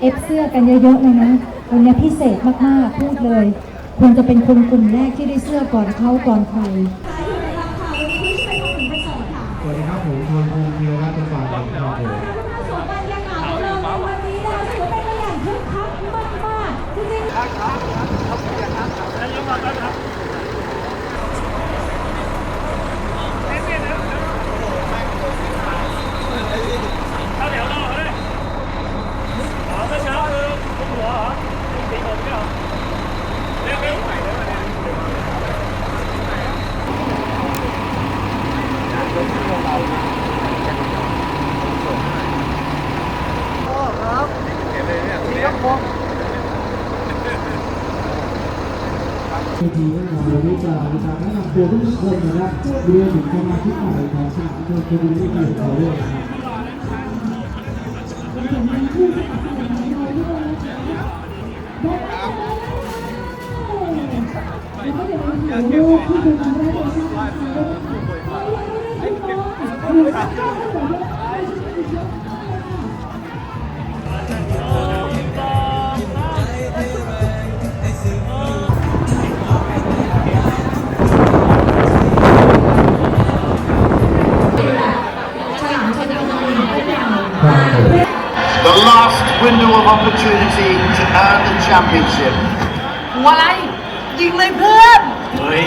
เอฟเสื้อกันเยอะๆเลยนะวันนี้พิเศษมากๆพูดเลย คุณจะเป็นคนกลุ่มแรกที่ได้เสื้อก่อนเขาก่อนใคร สวัสดีครับผมพรพงษ์ธีรรัตน์เป็นฝ่ายบริหารครับผม บรรยากาศของเราในวันนี้นะคะถือว่าเป็นตัวอย่างคึกคักมากๆจริงๆ เข้าแถวรอเลยอ๋อเมื่อเช้าคือคุมหัวเหรอคุมสีผมเนี่ยเหรอเร็วเร็วใหม่เลยวันนี้ เวทีแน่นอนวันนี้จะมีการแนะนำ ตัวทุกคนนะครับเรียนถึงความมาที่ใหม่ของสนามเทอร์เคบินที่เกิดเขาด้วยนะครับ opportunity to earn the championship. หัวอะไร ยิงเลยเพื่อน เฮ้ย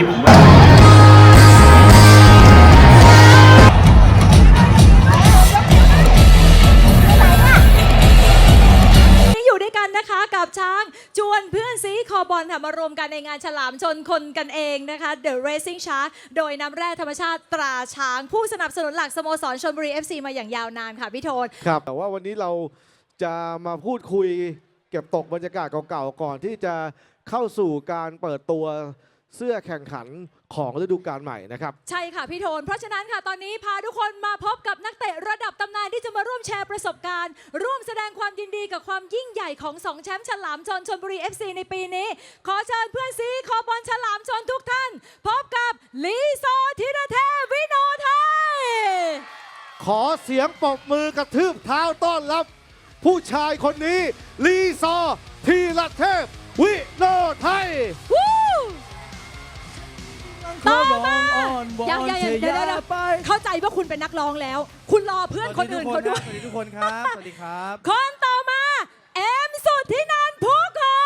นี่อยู่ด้วยกันนะคะกับช้างจวนเพื่อนซีคอบอลค่ะมารวมกันในงานฉลามชนคนกันเองนะคะ The Racing Shark โดยน้ำแร่ธรรมชาติตราช้าง ผู้สนับสนุนหลักสโมสรชลบุรี FC มาอย่างยาวนานค่ะพี่โทน ครับแต่ว่าวันนี้เรา จะมาพูดคุย เก็บตกบรรยากาศเก่าๆก่อนที่จะเข้าสู่การเปิดตัวเสื้อแข่งขันของฤดูกาลใหม่นะครับ ใช่ค่ะพี่โทน เพราะฉะนั้นค่ะตอนนี้พาทุกคนมาพบกับนักเตะระดับตำนานที่จะมาร่วมแชร์ประสบการณ์ ร่วมแสดงความยินดีกับความยิ่งใหญ่ของสองแชมป์ฉลามชนชนบุรี FC ในปีนี้ ขอเชิญเพื่อนซีคอบอลฉลามชนทุกท่าน พบกับลีโซธีรเทพวิโนไทยขอเสียงปรบมือกระทืบเท้าต้อนรับ ผู้ชายคนนี้ ลีซอร์ทีละเทพ วิโนไทยวู้ต่อมายังยังยังเดี๋ยวเดี๋ยวเดี๋ยวเข้าใจว่าคุณเป็นนักร้องแล้ว คุณรอเพื่อนคนอื่นเขาด้วย สวัสดีทุกคนครับ สวัสดีครับ คนต่อมาเอ็มสุดที่นันท์พุกหอ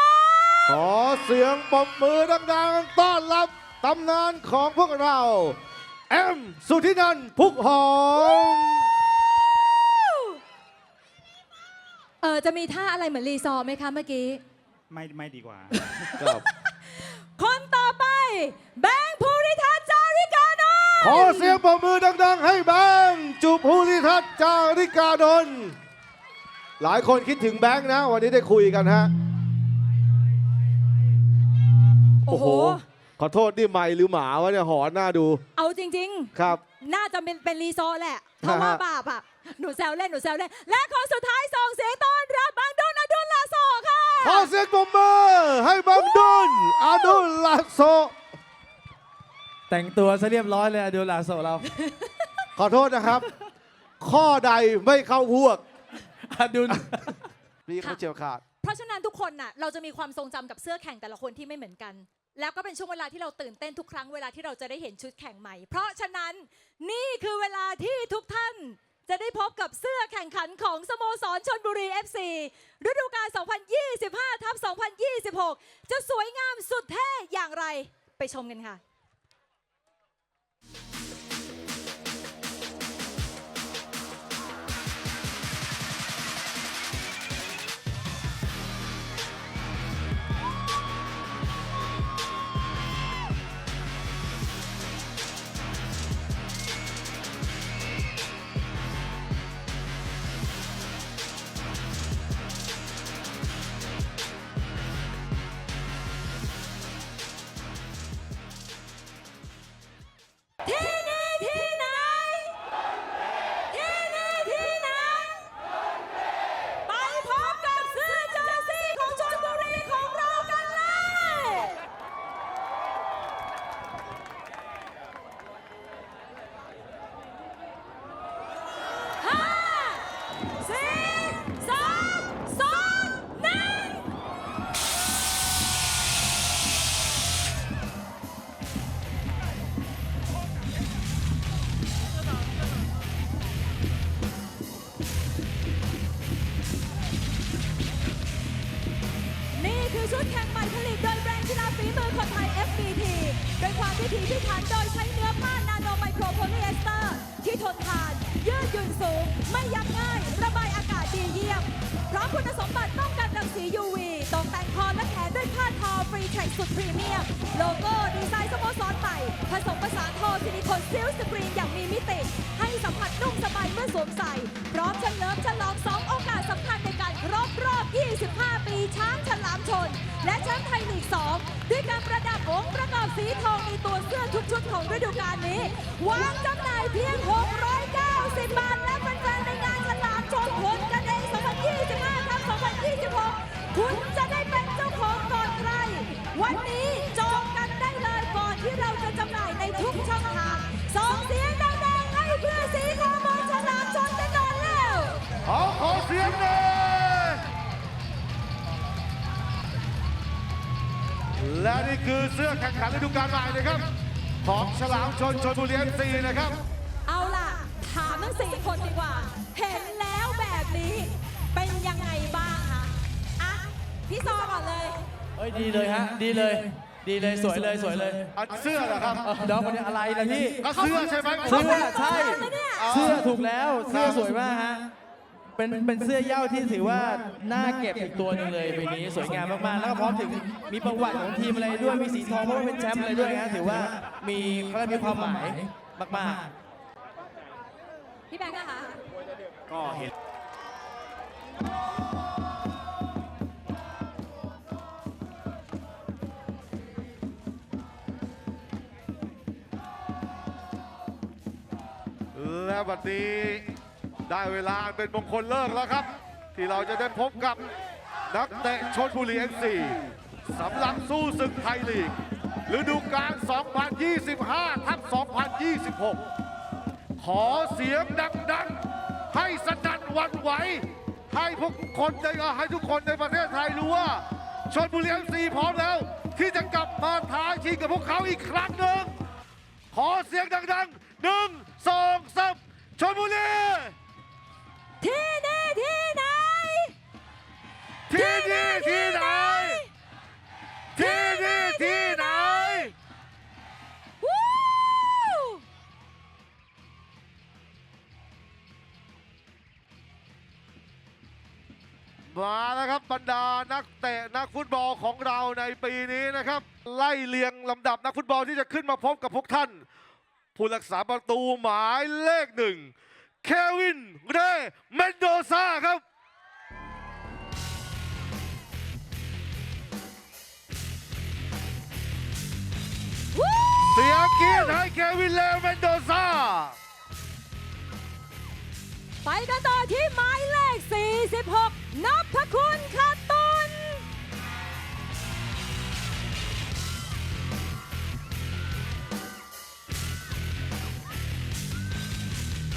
มขอเสียงปรบมือดังๆ ต้อนรับตำนานของพวกเราแอมสุธินันท์พุกหอม ออจะมีท่าอะไรเหมือนรีซอร์ไหมคะเมื่อกี้ ไม่ไม่ดีกว่า ครับคนต่อไป แบงค์ภูริทัศน์จาริกานนท์ขอเสียงปรบมือดัง ๆ ให้แบงค์จุภูริทัศน์จาริกานนท์หลายคนคิดถึงแบงค์นะ วันนี้ได้คุยกันฮะ โอ้โห ขอโทษนี่ไม่หรือหมาวะเนี่ยหอนหน้าดู เอาจริงครับๆน่าจะเป็นเป็นรีซอร์แหละ เพราะว่าบาปอะ หนูแซวเล่น หนูแซวเล่น และคนสุดท้ายส่งเสียงต้อนรับบังดุนอดุลลาโซค่ะ ขอเสียงปรบมือให้บังดุลอาดุลลาโซ แต่งตัวซะเรียบร้อยเลยอะดูลาโซเราขอโทษนะครับ ข้อใดไม่เข้าพวกอะดุลพี่เขาเจียวขาด เพราะฉะนั้นทุกคนน่ะ เราจะมีความทรงจำกับเสื้อแข่งแต่ละคนที่ไม่เหมือนกัน แล้วก็เป็นช่วงเวลาที่เราตื่นเต้นทุกครั้งเวลาที่เราจะได้เห็นชุดแข่งใหม่ เพราะฉะนั้นนี่คือเวลาที่ทุกท่านจะได้พบกับเสื้อแข่งขันของสโมสรชนบุรี FC ฤดูกาล 2025ทับ2026 จะสวยงามสุดเท่อย่างไรไปชมกันค่ะ รีแท็กสุดพรีเมียม โลโก้ดีไซน์สโมสรใหม่ผสมผสานทอซิลิโคนซิลสกรีนอย่างมีมิติ ให้สัมผัสนุ่มสบายเมื่อสวมใส่ พร้อมเฉลิมฉลอง2โอกาสสำคัญในการครบรอบ 25 ปีช้างฉลามชน และแชมป์ไทยลีก 2 ด้วยการประดับองค์ประกอบสีทองในตัวเสื้อทุกชุดของฤดูกาลนี้ วางจำหน่ายเพียง 690 บาทและแฟนๆในงานฉลามชนผลกันเอง2025ทับ2026คุณ วันนี้จองกันได้เลยก่อนที่เราจะจำหน่ายในทุกช่องทางส่งเสียงดังๆให้เพื่อสีทองมงฉลามชนกันหน่อยเร็วขอขอเสียงหน่อยและนี่คือเสื้อแข่งขันฤดูกาลใหม่นะครับ ของฉลามชนชนบุรีเอฟซีนะครับ เอาล่ะ ถามทั้งสี่คนดีกว่า เห็นแล้วแบบนี้ เป็นยังไงบ้างคะอะพี่ซอก่อนเลย เอ้ยดีเลยฮะ ดีเลย ดีเลยสวยเลยสวยเลยอันเสื้อเหรอครับเออดอกคนนี้อะไรนะพี่ก็เสื้อใช่ไหมเสื้อใช่เขาแต่งตัวมาเนี่ยเสื้อถูกแล้วเสื้อสวยมากฮะเป็นเป็นเสื้อเหย้าที่ถือว่าน่าเก็บอีกตัวหนึ่งเลยปีนี้สวยงามมากๆแล้วก็พร้อมถึงมีประวัติของทีมอะไรด้วยมีสีทองเพราะว่าเป็นแชมป์อะไรด้วยฮะถือว่ามีเขาเรียกมีความหมายมากๆ พี่แบงค์นะคะ ก็เห็น และบัดนี้ได้เวลาเป็นมงคลเลิกแล้วครับ ที่เราจะได้พบกับนักเตะชนบุรีเอฟซีสำหรับสู้ศึกไทยลีกฤดูกาล 2025 ทับ 2026 ขอเสียงดังๆ ให้สนั่นหวันไหว ให้พวกคนในให้ทุกคนในประเทศไทยรู้ว่าชนบุรีเอฟซีพร้อมแล้ว ที่จะกลับมาท้าชิงกับพวกเขาอีกครั้งหนึ่งขอเสียงดังๆหนึ่ง สองสามชนบุรีที่นี่ที่ไหน ที่นี่ที่ไหน ที่นี่ที่ไหน วู้มาแล้วครับบรรดานักเตะนักฟุตบอลของเราในปีนี้นะครับ ไล่เลียงลำดับนักฟุตบอลที่จะขึ้นมาพบกับพวกท่าน ผู้รักษาประตูหมายเลขหนึ่งเควินเรเมนโดซาครับเสียงกรีดให้เควินเลเมนโดซาไปกันต่อที่หมายเลข 46 นับพคุณคาตุ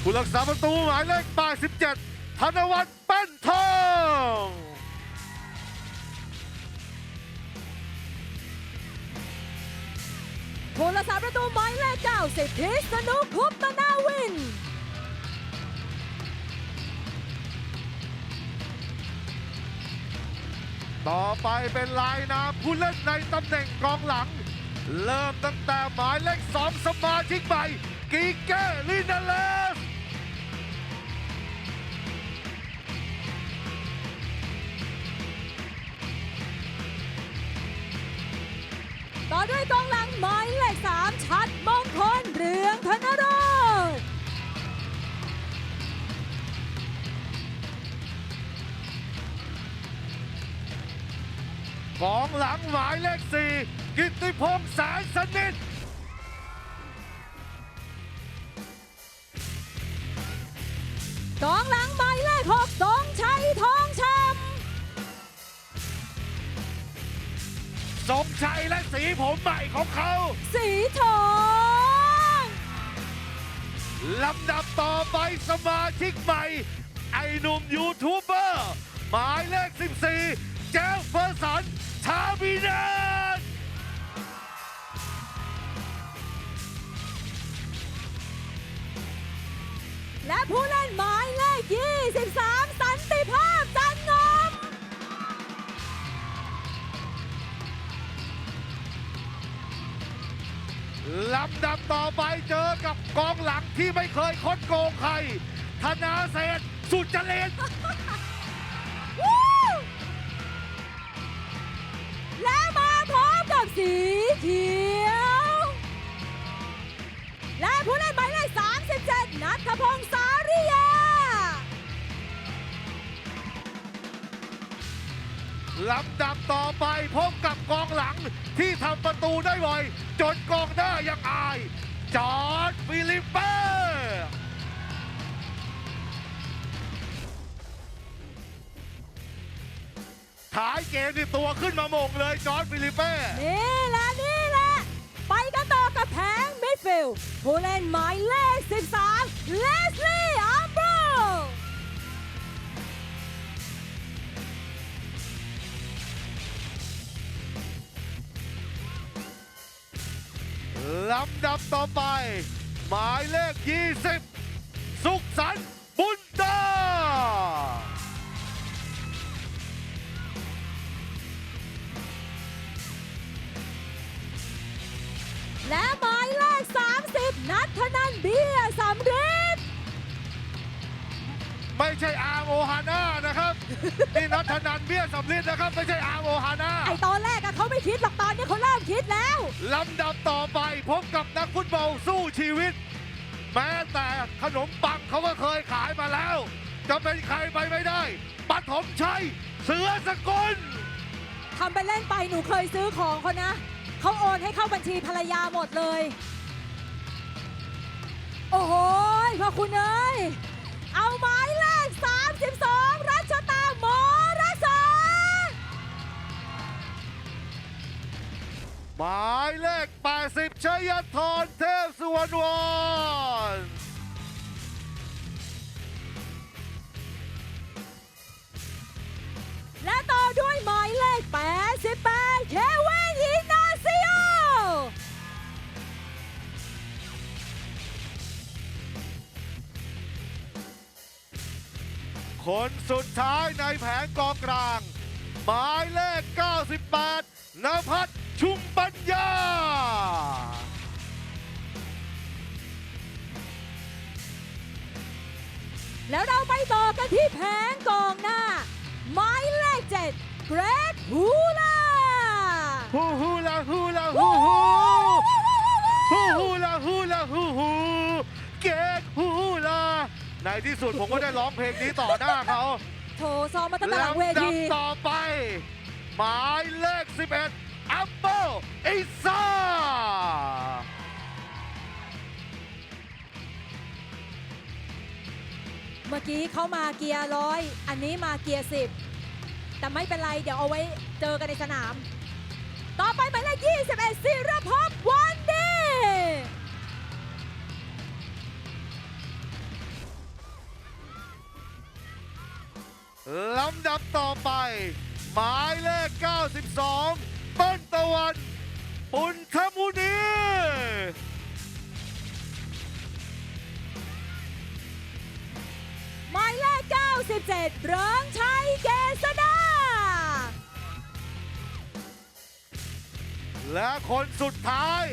ผู้รักษาประตูหมายเลข87ธนวัฒน์แป้นทองผู้รักษาประตูหมายเลข90พิษณุคุปตนาวินต่อไปเป็นลายนามผู้เล่นในตำแหน่งกองหลัง เริ่มตั้งแต่หมายเลขสองสมาชิกใหม่กีเก้ลินาเล กองหลังหมายเลข3ชัดมงคลเรืองธนโรธกองหลังหมายเลขสี่กิตติพงษ์แสนสนิทกองหลัง ชัยและสีผมใหม่ของเขาำสีทองลำดับต่อไปสมาชิกใหม่ ไอ้หนุ่มยูทูบเบอร์ หมายเลข 14เจฟเฟอร์สันชาบินันและผู้เล่นหมาย ไปเจอกับกองหลังที่ไม่เคยคดโกงใคร ธนาเศษสุจริตและมาพร้อมกับสีเขียว และผู้เล่นหมายเลข37 นัทพงศ์สาริยา ลำดับต่อไปพบกับกองหลังที่ทำประตูได้บ่อยจนกองหน้ายังอาย เกมนี่ตัวขึ้นมาหมงเลยจอร์ดฟิลิปเป้ นี่แหละนี่แหละ ไปกันต่อกับแผงมิดฟิลด์ผู้เล่นหมายเลข 13 เลสลี่อัมโบรลำดับต่อไป หมายเลข 20 สุขสันต์ และหมายเลข 30 นัทธนันเบียร์สำริดไม่ใช่อาร์มโอฮาน่านะครับ นี่นัทนันเบี้ยสำลิดนะครับ ไม่ใช่อาร์มโอฮาน่าไอตอนแรกอะเขาไม่คิดหรอกตอนนี้เขาเริ่มคิดแล้ว ลำดับต่อไปพบกับนักฟุตบอลสู้ชีวิต แม้แต่ขนมปังเขาก็เคยขายมาแล้ว จะเป็นใครไปไม่ได้ปฐมชัยเสือสกุล ทำไปเล่นไปหนูเคยซื้อของเขานะ เขาโอนให้เข้าบัญชีภรรยาหมดเลย โอ้โหพระคุณเอ้ย เอาหมายเลข 32 รัชตาหมอรสาหมายเลข 80 ชัยธรเทพสุวรรณวรและต่อด้วยหมายเลข 88เควิน คนสุดท้ายในแผงกองกลาง หมายเลข 98นภัทรชุมปัญญา แล้วเราไปต่อกันที่แผงกองหน้า หมายเลข7เกรกฮูล่าฮูฮูลาฮูลาฮูฮูฮูฮูลาฮูลาฮูฮูเก๊กฮูฮูลา ในที่สุดผมก็ได้ร้องเพลงนี้ต่อหน้าเขาโถซ้อมมาตั้งแต่หลังเวลำดับทีต่อไป หมายเลข 11 อัปเปิลอิซ่าเมื่อกี้เขามาเกียร์ร้อยอันนี้มาเกียร์สิบแต่ไม่เป็นไร เดี๋ยวเอาไว้เจอกันในสนาม ต่อไปหมายเลข21ศิรภพวัน ลำดับต่อไป หมายเลข 92ต้นตะวัน ปุณธมุนีหมายเลข 97 เริงชัยเกษดาและคนสุดท้าย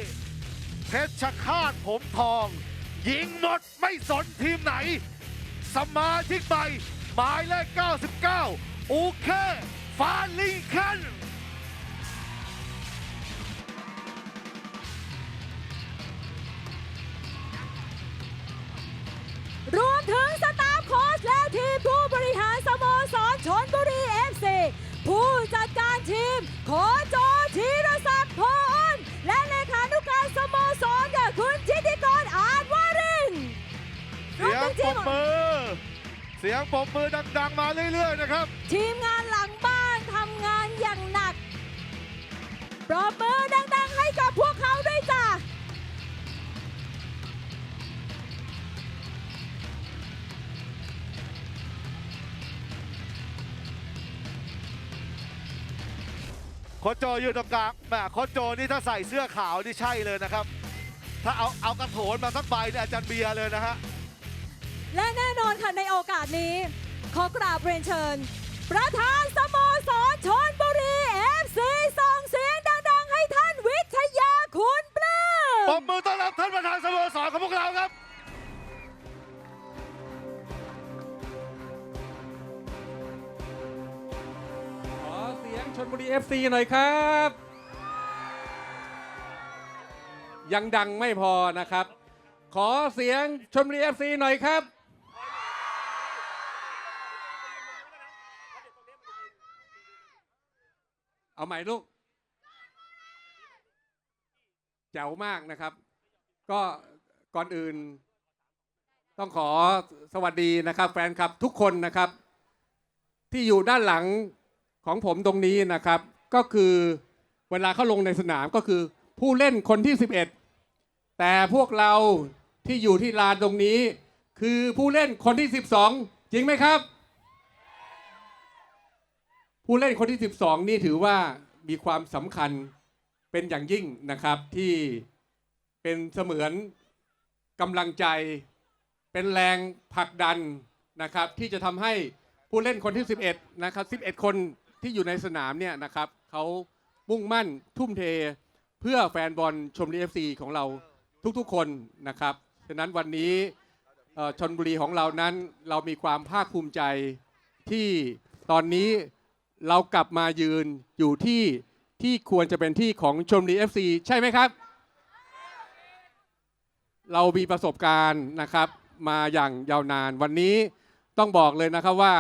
เพชรฆาตผมทอง ยิงหมดไม่สนทีมไหน สมาชิกใหม่ หมายเลข 99 อูเคฟาลิงคันรวมถึงสตาฟโค้ชและทีมผู้บริหารสโมสรชนบุรีเอฟซีผู้จัดการทีม โคชโจธีรศักดิ์โพอ้นและเลขานุการสโมสรกับคุณทิติกรอาจวารินทร์รเสีวยมงถึงปทีรมบมือเสียงปรบมือดัง ๆ มาเรื่อย ๆ นะครับ ทีมงานหลังบ้านทำงานอย่างหนักปรบมือดัง ๆ ให้กับพวกเขาด้วยจ้ะ โคชโจอยู่ตรงกลางแหมโคชโจนี่ถ้าใส่เสื้อขาวนี่ใช่เลยนะครับ ถ้าเอาเอากระโถนมาสักใบเนี่ยอาจารย์เบียร์เลยนะฮะ และแน่นอนค่ะในโอกาสนี้ ขอกราบเรียนเชิญ ประธานสโมสรชนบุรีเอฟซีส่งเสียงดังๆ ให้ท่านวิทยาคุณปลื้ปรมบมือต้อนรับท่านประธานสโมวกเราครับ ขอเสียงชนบุรี FC หน่อยครับ ยังดังไม่พอนะครับ ขอเสียงชนบุรี FC หน่อยครับ เอาใหม่ลูกแจ๋วมากนะครับ ก็ก่อนอื่น ต้องขอสวัสดีนะครับ แฟนคลับทุกคนนะครับ ที่อยู่ด้านหลังของผมตรงนี้นะครับ ก็คือเวลาเข้าลงในสนามก็คือผู้เล่นคนที่ 11 แต่พวกเราที่อยู่ที่ลานตรงนี้ คือผู้เล่นคนที่ 12 จริงไหมครับ ผู้เล่นคนที่ 12 นี่ถือว่ามีความสำคัญเป็นอย่างยิ่งนะครับที่เป็นเสมือนกำลังใจ เป็นแรงผลักดันนะครับที่จะทำให้ผู้เล่นคนที่ 11 นะครับ 11 คนที่อยู่ในสนามเนี่ยนะครับเขามุ่งมั่นทุ่มเทเพื่อแฟนบอลชมรีเอฟซีของเราทุกๆคนนะครับ ฉะนั้นวันนี้ชนบุรีของเรานั้นเรามีความภาคภูมิใจที่ตอนนี้ เรากลับมายืนอยู่ที่ที่ควรจะเป็นที่ของชมรีเอฟซีใช่ไหมครับ เรามีประสบการณ์นะครับมาอย่างยาวนานวันนี้ต้องบอกเลยนะครับว่า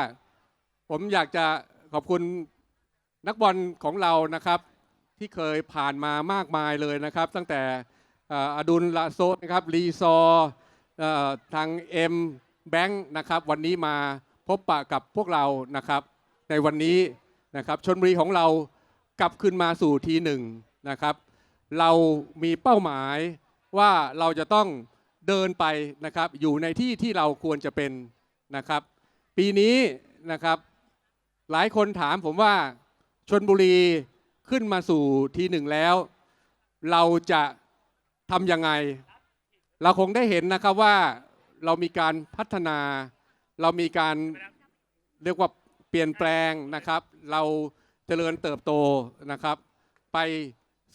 ผมอยากจะขอบคุณนักบอลของเรานะครับ ที่เคยผ่านมามากมายเลยนะครับ ตั้งแต่อดุลลาโซนะครับรีซอร์เอ่อทางเอ็มแบงค์นะครับ วันนี้มาพบปะกับพวกเรานะครับ ในวันนี้ นะครับชนบุรีของเรากลับขึ้นมาสู่ทีหนึ่งนะครับ เรามีเป้าหมายว่าเราจะต้องเดินไปนะครับอยู่ในที่ที่เราควรจะเป็นนะครับ ปีนี้นะครับหลายคนถามผมว่าชนบุรีขึ้นมาสู่ทีหนึ่งแล้ว เราจะทำยังไง เราคงได้เห็นนะครับว่าเรามีการพัฒนา เรามีการเรียกว่า ลี่ยนแปลงนะครับ เราเจริญเติบโตนะครับ ไป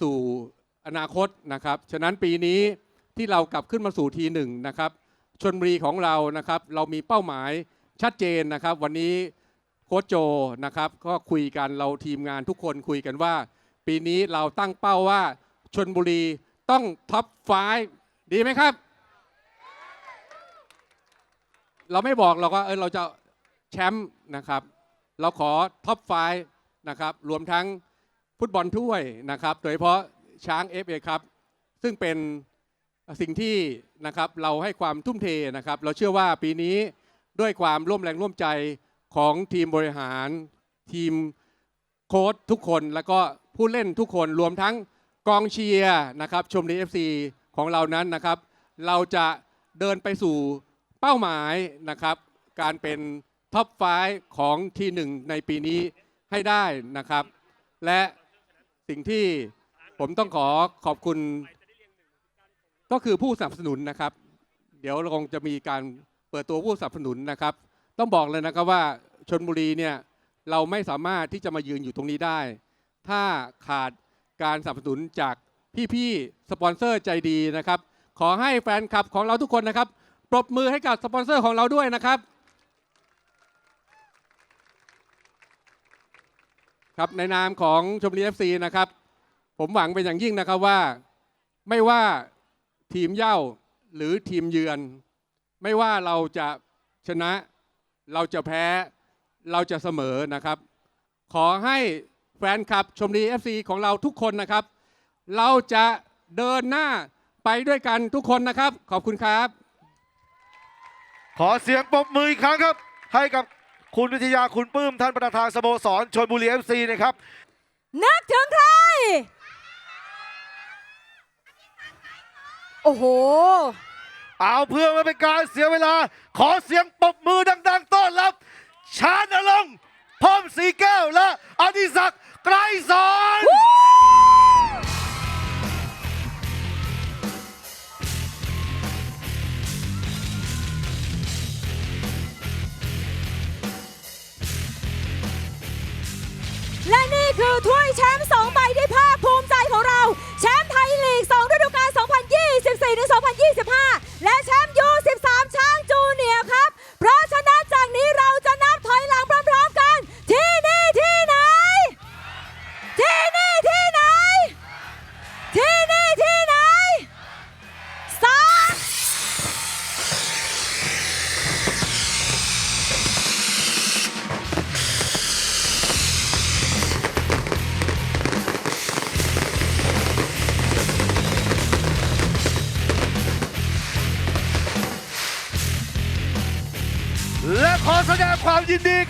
สู่อนาคตนะครับ ฉะนั้นปีนี้ที่เรากลับขึ้นมาสู่ทีหนึ่งนะครับชนบุรีของเรานะครับ เรามีเป้าหมายชัดเจนนะครับ วันนี้โค้ชโจนะครับ ก็คุยกันเราทีมงานทุกคนคุยกันว่า ปีนี้เราตั้งเป้าว่าชนบุรีต้องท็อปไฟดีไหมครับ เราไม่บอกเราก็เออเราจะแชมป์นะครับ เราขอท็อปไฟนะครับรวมทั้งฟุตบอลถ้วยนะครับโดยเฉพาะช้าง FA ครับซึ่งเป็นสิ่งที่นะครับเราให้ความทุ่มเทนะครับ เราเชื่อว่าปีนี้ด้วยความร่วมแรงร่วมใจของทีมบริหาร ทีมโค้ชทุกคนแล้วก็ผู้เล่นทุกคนรวมทั้งกองเชียร์นะครับชมรีเอฟซีของเรานั้นนะครับ เราจะเดินไปสู่เป้าหมายนะครับ การเป็น ท็อปไฟของทีหนึ่งในปีนี้ให้ได้นะครับ และสิ่งที่ผมต้องขอขอบคุณ ก็คือผู้สนับสนุนนะครับ เดี๋ยวเราคงจะมีการเปิดตัวผู้สนับสนุนนะครับ ต้องบอกเลยนะครับว่าชนบุรีเนี่ยเราไม่สามารถที่จะมายืนอยู่ตรงนี้ได้ ถ้าขาดการสนับสนุนจากพี่ๆสปอนเซอร์ใจดีนะครับ ขอให้แฟนคลับของเราทุกคนนะครับ ปรบมือให้กับสปอนเซอร์ของเราด้วยนะครับ ครับในนามของชมรีเอฟซีนะครับ ผมหวังเป็นอย่างยิ่งนะครับว่า ไม่ว่าทีมเย้าหรือทีมเยือน ไม่ว่าเราจะชนะเราจะแพ้เราจะเสมอนะครับ ขอให้แฟนคลับชมรีเอฟซีของเราทุกคนนะครับ เราจะเดินหน้าไปด้วยกันทุกคนนะครับ ขอบคุณครับ ขอเสียงปรบมืออีกครั้งครับ ให้กับ คุณวิทยาคุณปื้มท่านประธานสโมสรชนบุรีเอฟซีนะครับ นึกถึงใคร โอ้โห เอาเพื่อไม่เป็นการเสียเวลา ขอเสียงปรบมือดัง ๆ ต้อนรับ ชาญอลงค์พร้อมสีแก้วและอดิศักดิ์ไกรสอน และนี่คือถ้วยแชมป์สองใบที่ภาคภูมิใจของเรา แชมป์ไทยลีก 2 ฤดูกาล 2024ถึง2025 และแชมป์ยู13 ช้างจูเนียร์ครับ เพราะฉะนั้นจากนี้เรา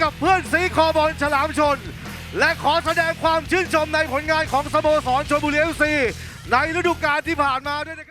กับเพื่อนสีคอบอลฉลามชน และขอแสดงความชื่นชมในผลงานของสโมสรชลบุรีเอฟซีในฤดูกาลที่ผ่านมาด้วยนะครับ